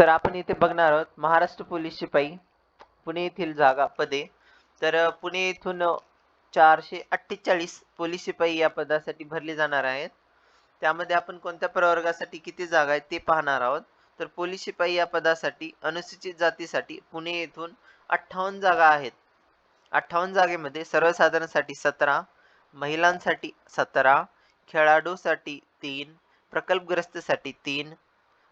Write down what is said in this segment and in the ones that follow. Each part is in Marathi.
तर आपण इथे बघणार आहोत महाराष्ट्र पोलीस शिपाई पुणे येथील जागा पदे. तर पुणे येथून चारशे अठ्ठेचाळीस पोलीस शिपाई या पदासाठी भरले जाणार आहेत. त्यामध्ये आपण कोणत्या प्रवर्गासाठी किती जागा आहेत ते पाहणार आहोत. तर पोलीस शिपाई या पदासाठी अनुसूचित जातीसाठी पुणे येथून अठ्ठावन्न जागा आहेत. अठ्ठावन्न जागेमध्ये सर्वसाधारणसाठी सतरा महिलांसाठी सतरा खेळाडूसाठी तीन प्रकल्पग्रस्तसाठी तीन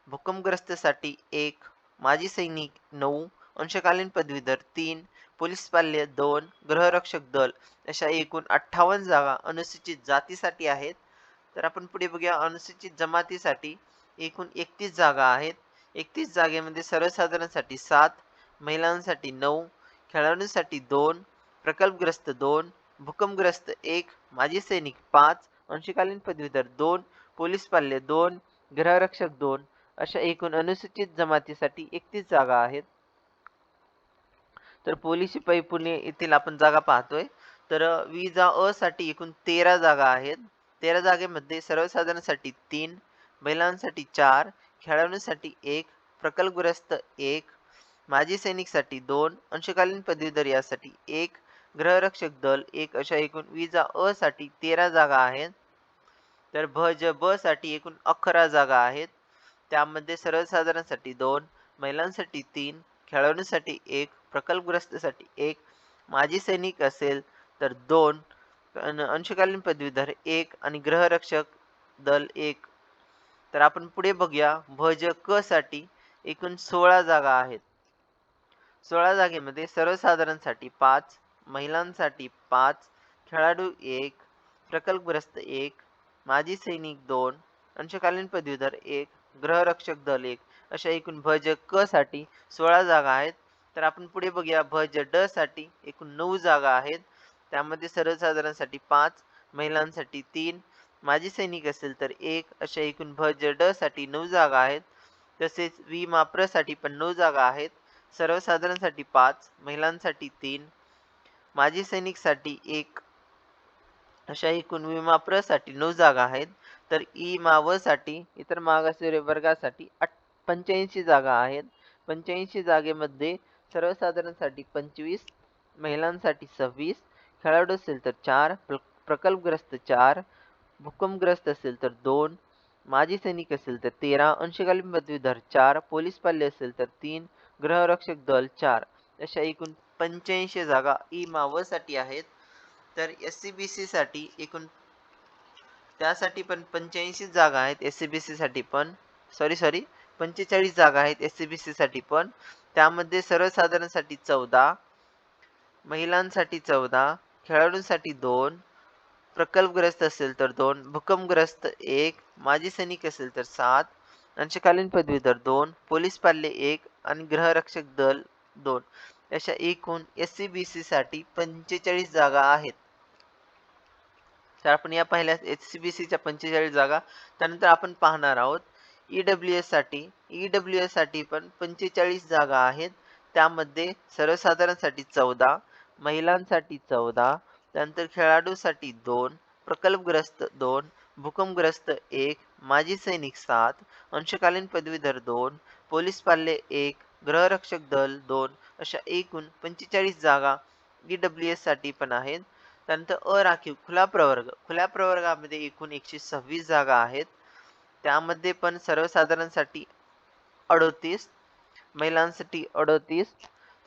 भूकंपग्रस्तसाठी एक माजी सैनिक नऊ अंशकालीन पदवीधर तीन पोलीस पाल्य दोन गृहरक्षक दल अशा एकूण अठ्ठावन्न जागा अनुसूचित जातीसाठी आहेत. तर आपण पुढे बघूया अनुसूचित जमातीसाठी एकूण एकतीस जागा आहेत. एकतीस जागेमध्ये सर्वसाधारणसाठी सात महिलांसाठी नऊ खेळाडूंसाठी दोन प्रकल्पग्रस्त दोन भूकंपग्रस्त एक माजी सैनिक पाच अंशकालीन पदवीधर दोन पोलीस पाल्य दोन गृहरक्षक दोन अशा एकूण अनुसूचित जमातीसाठी एकतीस जागा आहेत. तर पोलीस शिपाई पुणे येथील आपण जागा पाहतोय. तर विजा अ साठी एकूण तेरा जागा आहेत. तेरा जागेमध्ये सर्वसाधारणसाठी तीन महिलांसाठी चार खेळाडूंसाठी एक प्रकल्पग्रस्त एक माजी सैनिकसाठी दोन अंशकालीन पदवीधर यासाठी एक ग्रहरक्षक दल एक अशा एकूण विजा अ साठी तेरा जागा आहेत. तर भ ज ब साठी एकूण अकरा जागा आहेत. त्यामध्ये सर्वसाधारणसाठी दोन महिलांसाठी तीन खेळाडूंसाठी एक प्रकल्पग्रस्तसाठी एक माजी सैनिक असेल तर दोन अंशकालीन पदवीधर एक आणि ग्रहरक्षक दल एक. तर आपण पुढे बघूया भज क साठी एकूण सोळा जागा आहेत. सोळा जागेमध्ये सर्वसाधारणसाठी पाच महिलांसाठी पाच खेळाडू एक प्रकल्पग्रस्त एक माजी सैनिक दोन अंशकालीन पदवीधर एक ग्रहरक्षक दल एक. अशा एकूण भज क साठी सोळा जागा आहेत. तर आपण पुढे बघूया भज ड साठी एकूण नऊ जागा आहेत. त्यामध्ये सर्वसाधारणसाठी पाच महिलांसाठी तीन माजी सैनिक असेल तर एक अशा एकूण भज ड साठी नऊ जागा आहेत. तसेच वी. माप्रसाठी पण नऊ जागा आहेत. सर्वसाधारणसाठी पाच महिलांसाठी तीन माजी सैनिकसाठी एक अशा एकूण विमाप्रसाठी नऊ जागा आहेत. तर ई मावसाठी इतर मागासवर्गीय वर्गासाठी अठ पंच्याऐंशी जागा आहेत. पंच्याऐंशी जागेमध्ये सर्वसाधारणसाठी पंचवीस महिलांसाठी सव्वीस खेळाडू असेल तर चार प्रकल्पग्रस्त चार भूकंपग्रस्त असेल तर दोन माजी सैनिक असेल तर तेरा अंशकालीन पदवीधर चार पोलीस पाल्य असेल तर तीन गृहरक्षक दल चार. अशा एकूण पंच्याऐंशी जागा ई मावसाठी आहेत. तर एस सी बी सी साठी एकूण त्यासाठी पण पंच्याऐंशी जागा आहेत एस सी बी सी साठी पण. सॉरी सॉरी पंचेचाळीस जागा आहेत एस सी बी सी साठी पण. त्यामध्ये सर्वसाधारणसाठी चौदा महिलांसाठी चौदा खेळाडूंसाठी दोन प्रकल्पग्रस्त असेल तर दोन भूकंपग्रस्त एक माजी सैनिक असेल तर सात अंशकालीन पदवीधर दोन पोलीस पाल्य एक आणि गृहरक्षक दल दोन. अशा एकूण एस सी बी सी साठी पंचेचाळीस जागा आहेत. तर आपण या पाहिल्या एच सी बी सीच्या पंचेचाळीस जागा. त्यानंतर आपण पाहणार आहोत ई डब्ल्यू एससाठी. ई डब्ल्यू एससाठी पण पंचेचाळीस जागा आहेत. त्यामध्ये सर्वसाधारणसाठी चौदा महिलांसाठी चौदा त्यानंतर खेळाडूसाठी दोन प्रकल्पग्रस्त दोन भूकंपग्रस्त एक माजी सैनिक सात अंशकालीन पदवीधर दोन पोलीस पाल्य एक ग्रहरक्षक दल दोन अशा एकूण पंचेचाळीस जागा ई डब्ल्यू एससाठी पण आहेत. त्यानंतर अराखीव खुला प्रवर्ग. खुल्या प्रवर्गामध्ये एकूण एकशे सव्वीस जागा आहेत. त्यामध्ये पण सर्वसाधारणसाठी अडोतीस महिलांसाठी अडोतीस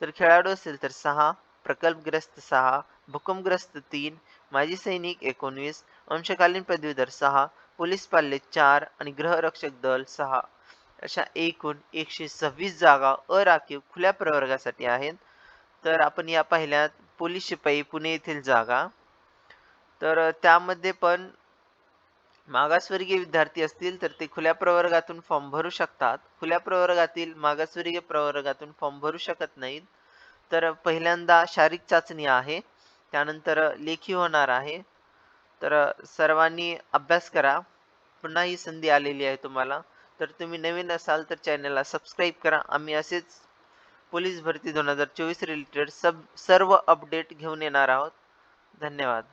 तर खेळाडू असेल तर सहा प्रकल्पग्रस्त सहा भूकंपग्रस्त तीन माजी सैनिक एकोणवीस अंशकालीन पदवीधर सहा पोलीस पाल्ले चार आणि गृहरक्षक दल सहा. अशा एकूण एकशे सव्वीस जागा अराखीव खुल्या प्रवर्गासाठी आहेत. तर आपण या पाहिल्यात पोलीस शिपाई पुणे येथील जागा. तर त्यामध्ये पण मागासवर्गीय विद्यार्थी असतील तर ते खुल्या प्रवर्गातून फॉर्म भरू शकतात. खुल्या प्रवर्गातील मागासवर्गीय प्रवर्गातून फॉर्म भरू शकत नाहीत. तर पहिल्यांदा शारीरिक चाचणी आहे. त्यानंतर लेखी होणार आहे. तर सर्वांनी अभ्यास करा. पुन्हा ही संधी आलेली आहे तुम्हाला. तर तुम्ही नवीन असाल तर चॅनलला सबस्क्राईब करा. आम्ही असेच पोलीस भरती दोन हजार चोवीस रिलेटेड सब सर्व अपडेट घेऊन येणार आहोत. धन्यवाद.